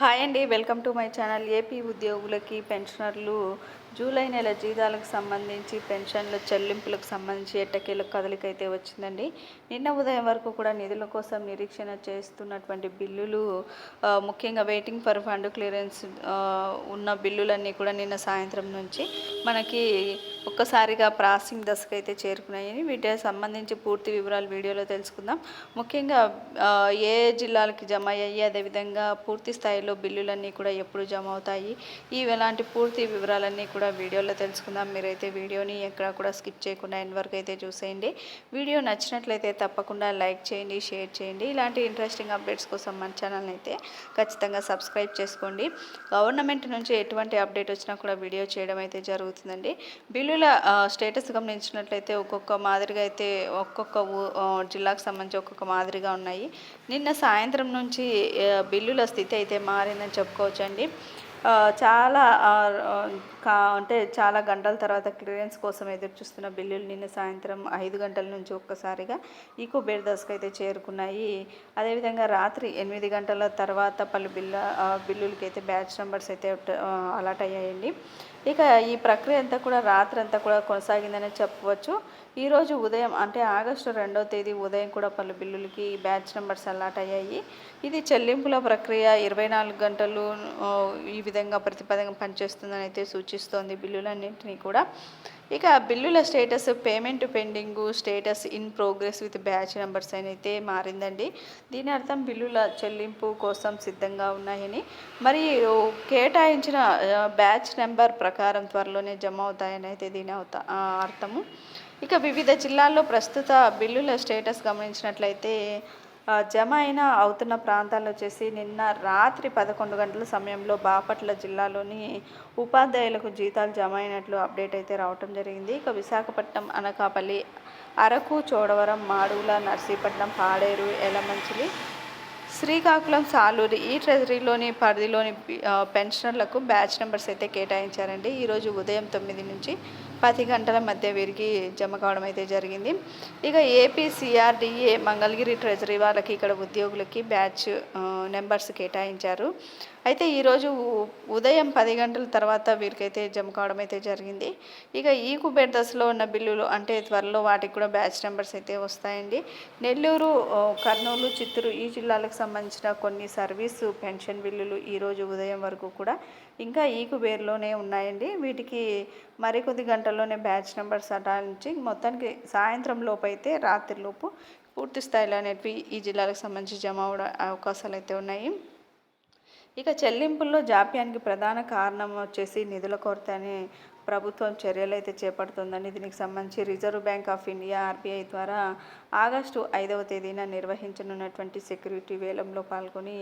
Hi అండి welcome to my channel. AP ఉద్యోగులకి పెన్షనర్లు జూలై నెల జీతాలకు సంబంధించి పెన్షన్ల చెల్లింపులకు సంబంధించి ఎట్టకేల కదలిక అయితే వచ్చిందండి. నిన్న ఉదయం వరకు కూడా నిధుల కోసం నిరీక్షణ చేస్తున్నటువంటి బిల్లులు ముఖ్యంగా వెయిటింగ్ ఫర్ ఫండ్ క్లియరెన్స్ ఉన్న బిల్లులన్నీ కూడా నిన్న సాయంత్రం నుంచి మనకి ఒక్కసారిగా ప్రాసెసింగ్ దశకు అయితే చేరుకున్నాయని వీటికి సంబంధించి పూర్తి వివరాలు వీడియోలో తెలుసుకుందాం. ముఖ్యంగా ఏ జిల్లాలకి జమ అయ్యాయి అదేవిధంగా పూర్తి స్థాయిలో బిల్లులన్నీ కూడా ఎప్పుడు జమ అవుతాయి ఇవి ఇలాంటి పూర్తి వివరాలన్నీ కూడా కూడా వీడియోలో తెలుసుకుందాం. మీరైతే వీడియోని ఎక్కడ కూడా స్కిప్ చేయకుండా ఎండ్ వరకు అయితే చూసేయండి. వీడియో నచ్చినట్లయితే తప్పకుండా లైక్ చేయండి షేర్ చేయండి. ఇలాంటి ఇంట్రెస్టింగ్ అప్డేట్స్ కోసం మన ఛానల్ని అయితే ఖచ్చితంగా సబ్స్క్రైబ్ చేసుకోండి. గవర్నమెంట్ నుంచి ఎటువంటి అప్డేట్ వచ్చినా కూడా వీడియో చేయడం అయితే జరుగుతుందండి. బిల్లుల స్టేటస్ గమనించినట్లయితే ఒక్కొక్క మాదిరిగా అయితే ఒక్కొక్క ఊ- జిల్లాకు సంబంధించి ఒక్కొక్క మాదిరిగా ఉన్నాయి. నిన్న సాయంత్రం నుంచి బిల్లుల స్థితి అయితే మారిందని చెప్పుకోవచ్చండి. చాలా కా అంటే చాలా గంటల తర్వాత క్లియరెన్స్ కోసం ఎదురు చూస్తున్న బిల్లులు నిన్న సాయంత్రం ఐదు గంటల నుంచి ఒక్కసారిగా ఈకో బేర్ దశకు అయితే చేరుకున్నాయి. అదేవిధంగా రాత్రి ఎనిమిది గంటల తర్వాత పలు బిల్ల బిల్లులకి అయితే బ్యాచ్ నెంబర్స్ అయితే అలాట్ అయ్యాయండి. ఇక ఈ ప్రక్రియ అంతా కూడా రాత్రి అంతా కూడా కొనసాగిందనే చెప్పవచ్చు. ఈరోజు ఉదయం అంటే ఆగస్టు రెండవ తేదీ ఉదయం కూడా పలు బిల్లులకి బ్యాచ్ నెంబర్స్ అలాట్ అయ్యాయి. ఇది చెల్లింపుల ప్రక్రియ. ఇరవై నాలుగు గంటలు ఈ విధంగా ప్రతిపదంగా పనిచేస్తుందని అయితే సూచిస్తోంది బిల్లులన్నింటినీ కూడా. ఇక బిల్లుల status payment pending status in progress with batch numbers అని అయితే మారిందండి. దీని అర్థం బిల్లుల చెల్లింపు కోసం సిద్ధంగా ఉన్నాయని. మరి కేటాయించిన బ్యాచ్ నెంబర్ ప్రకారం త్వరలోనే జమ అవుతాయని అయితే దీని అవుతా అర్థము. ఇక వివిధ జిల్లాల్లో ప్రస్తుత బిల్లుల స్టేటస్ గమనించినట్లయితే జమ అయిన అవుతున్న ప్రాంతాలు వచ్చేసి నిన్న రాత్రి పదకొండు గంటల సమయంలో బాపట్ల జిల్లాలోని ఉపాధ్యాయులకు జీతాలు జమ అయినట్లు అప్డేట్ అయితే రావటం జరిగింది. ఇక విశాఖపట్నం అనకాపల్లి అరకు చోడవరం మాడుగుల నర్సీపట్నం పాడేరు ఎలమంచిలి శ్రీకాకుళం సాలూరి ఈ ట్రెజరీలోని పరిధిలోని పెన్షనర్లకు బ్యాచ్ నెంబర్స్ అయితే కేటాయించారండి. ఈరోజు ఉదయం తొమ్మిది నుంచి పది గంటల మధ్య వీరికి జమ కావడం అయితే జరిగింది. ఇక ఏపీ సిఆర్డిఏ మంగళగిరి ట్రెజరీ వాళ్ళకి ఇక్కడ ఉద్యోగులకి బ్యాచ్ నెంబర్స్ కేటాయించారు. అయితే ఈరోజు ఉదయం పది గంటల తర్వాత వీరికైతే జమ కావడం అయితే జరిగింది. ఇక ఈ కుబేర్ దశలో ఉన్న బిల్లులు అంటే త్వరలో వాటికి కూడా బ్యాచ్ నెంబర్స్ అయితే వస్తాయండి. నెల్లూరు కర్నూలు చిత్తూరు ఈ జిల్లాలకు సంబంధించిన కొన్ని సర్వీసు పెన్షన్ బిల్లులు ఈరోజు ఉదయం వరకు కూడా ఇంకా ఈ కుబేర్లోనే ఉన్నాయండి. వీటికి మరికొద్ది గంటల్లోనే బ్యాచ్ నెంబర్స్ అటాయించి మొత్తానికి సాయంత్రం లోపు అయితే రాత్రి లోపు పూర్తి స్థాయిలో అనేటివి ఈ జిల్లాలకు సంబంధించి జమ అవడం అవకాశాలు అయితే ఉన్నాయి. ఇక చెల్లింపుల్లో జాప్యానికి ప్రధాన కారణం వచ్చేసి నిధుల కొరత అని ప్రభుత్వం చర్యలు అయితే చేపడుతుందని దీనికి సంబంధించి Reserve Bank of India RBI ద్వారా ఆగస్టు ఐదవ తేదీన నిర్వహించనున్నటువంటి సెక్యూరిటీ వేలంలో పాల్గొని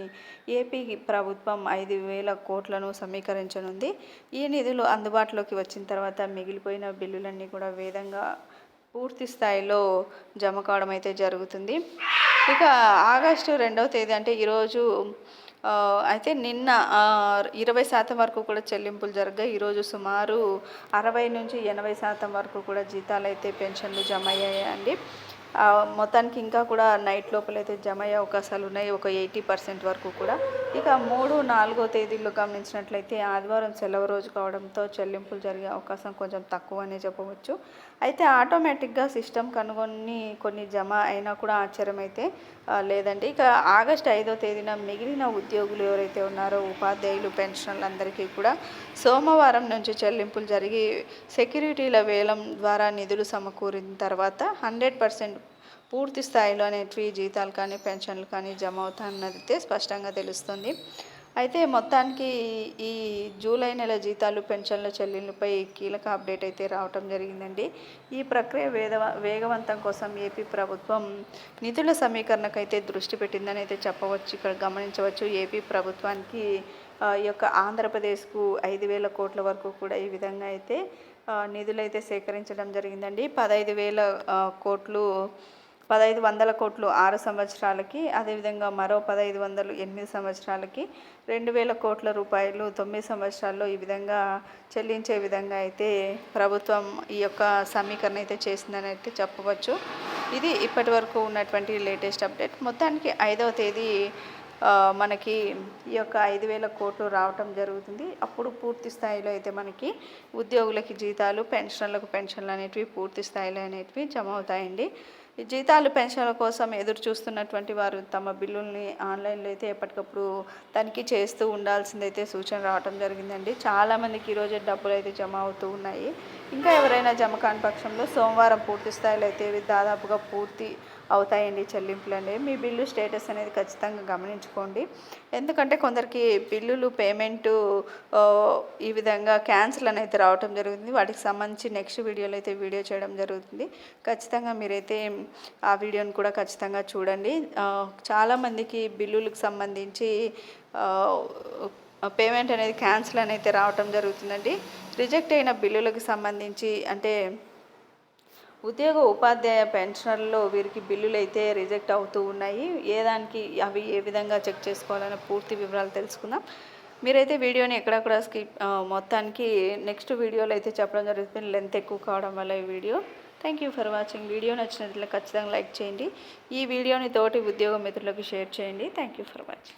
ఏపీ ప్రభుత్వం ఐదు వేల కోట్లను సమీకరించనుంది. ఈ నిధులు అందుబాటులోకి వచ్చిన తర్వాత మిగిలిపోయిన బిల్లులన్నీ కూడా వేదంగా పూర్తి స్థాయిలో జమ కావడం అయితే జరుగుతుంది. ఇక ఆగస్టు రెండవ తేదీ అంటే ఈరోజు అయితే నిన్న ఇరవై శాతం వరకు కూడా చెల్లింపులు జరగాయి ఈరోజు సుమారు అరవై నుంచి ఎనభై శాతం వరకు కూడా జీతాలు అయితే పెన్షన్లు జమ అయ్యాయండి మొత్తానికి ఇంకా కూడా నైట్ లోపలైతే జమ అయ్యే అవకాశాలు ఉన్నాయి ఒక ఎయిటీ పర్సెంట్ వరకు కూడా. ఇక మూడు నాలుగో తేదీల్లో గమనించినట్లయితే ఆదివారం సెలవు రోజు కావడంతో చెల్లింపులు జరిగే అవకాశం కొంచెం తక్కువ అనే చెప్పవచ్చు. అయితే ఆటోమేటిక్గా సిస్టమ్ కనుగొని కొన్ని జమ అయినా కూడా ఆశ్చర్యం అయితే లేదండి. ఇక ఆగస్ట్ ఐదో తేదీన మిగిలిన ఉద్యోగులు ఎవరైతే ఉన్నారో ఉపాధ్యాయులు పెన్షనర్లందరికీ కూడా సోమవారం నుంచి చెల్లింపులు జరిగి సెక్యూరిటీల వేలం ద్వారా నిధులు సమకూరిన తర్వాత హండ్రెడ్ పర్సెంట్ పూర్తి స్థాయిలో అనేటివి జీతాలు కానీ పెన్షన్లు కానీ జమ అవుతాయన్నది అయితే స్పష్టంగా తెలుస్తుంది. అయితే మొత్తానికి ఈ జూలై నెల జీతాలు పెన్షన్ల చెల్లింపులపై కీలక అప్డేట్ అయితే రావటం జరిగిందండి. ఈ ప్రక్రియ వేద వేగవంతం కోసం ఏపీ ప్రభుత్వం నిధుల సమీకరణకైతే దృష్టి పెట్టిందని అయితే చెప్పవచ్చు ఇక్కడ గమనించవచ్చు. ఏపీ ప్రభుత్వానికి ఈ యొక్క ఆంధ్రప్రదేశ్కు ఐదు వేల కోట్ల వరకు కూడా ఈ విధంగా అయితే నిధులైతే సేకరించడం జరిగిందండి. పదహైదు వేల కోట్లు పదహైదు వందల కోట్లు ఆరు సంవత్సరాలకి అదేవిధంగా మరో పదహైదు వందలు ఎనిమిది సంవత్సరాలకి రెండు వేల కోట్ల రూపాయలు తొమ్మిది సంవత్సరాల్లో ఈ విధంగా చెల్లించే విధంగా అయితే ప్రభుత్వం ఈ యొక్క సమీకరణ అయితే చేసిందని అయితే చెప్పవచ్చు. ఇది ఇప్పటి వరకు ఉన్నటువంటి లేటెస్ట్ అప్డేట్. మొత్తానికి ఐదవ తేదీ మనకి ఈ యొక్క ఐదు వేల కోట్లు రావటం జరుగుతుంది. అప్పుడు పూర్తి స్థాయిలో అయితే మనకి ఉద్యోగులకి జీతాలు పెన్షన్లకు పెన్షన్లు అనేటివి పూర్తి స్థాయిలో అనేటివి జమ అవుతాయండి. జీతాలు పెన్షన్ల కోసం ఎదురు చూస్తున్నటువంటి వారు తమ బిల్లుల్ని ఆన్లైన్లో అయితే ఎప్పటికప్పుడు తనిఖీ చేస్తూ ఉండాల్సిందైతే సూచన రావటం జరిగిందండి. చాలామందికి ఈరోజే డబ్బులు అయితే జమ అవుతూ ఉన్నాయి. ఇంకా ఎవరైనా జమ కాని పక్షంలో సోమవారం పూర్తి స్థాయిలో అయితే దాదాపుగా పూర్తి అవుతాయండి చెల్లింపులు అనేవి. మీ బిల్లు స్టేటస్ అనేది ఖచ్చితంగా గమనించుకోండి. ఎందుకంటే కొందరికి బిల్లులు పేమెంటు ఈ విధంగా క్యాన్సిల్ అనేది రావటం జరుగుతుంది. వాటికి సంబంధించి నెక్స్ట్ వీడియోలో అయితే వీడియో చేయడం జరుగుతుంది. ఖచ్చితంగా మీరైతే ఆ వీడియోని కూడా ఖచ్చితంగా చూడండి. చాలామందికి బిల్లులకు సంబంధించి పేమెంట్ అనేది క్యాన్సిల్ అనేది రావటం జరుగుతుందండి. రిజెక్ట్ అయిన బిల్లులకు సంబంధించి అంటే ఉద్యోగ ఉపాధ్యాయ పెన్షనర్లో వీరికి బిల్లులు అయితే రిజెక్ట్ అవుతూ ఉన్నాయి. ఏ దానికి అవి ఏ విధంగా చెక్ చేసుకోవాలనే పూర్తి వివరాలు తెలుసుకుందాం. మీరైతే వీడియోని ఎక్కడెక్కడ స్కిప్ మొత్తానికి నెక్స్ట్ వీడియోలో అయితే చెప్పడం జరుగుతుంది. లెంత్ ఎక్కువ కావడం వల్ల ఈ video. Thank you for watching video నచ్చినట్లయితే ఖచ్చితంగా లైక్ చేయండి. ఈ వీడియోని తోటి ఉద్యోగ మిత్రులకు షేర్ చేయండి. Thank you for watching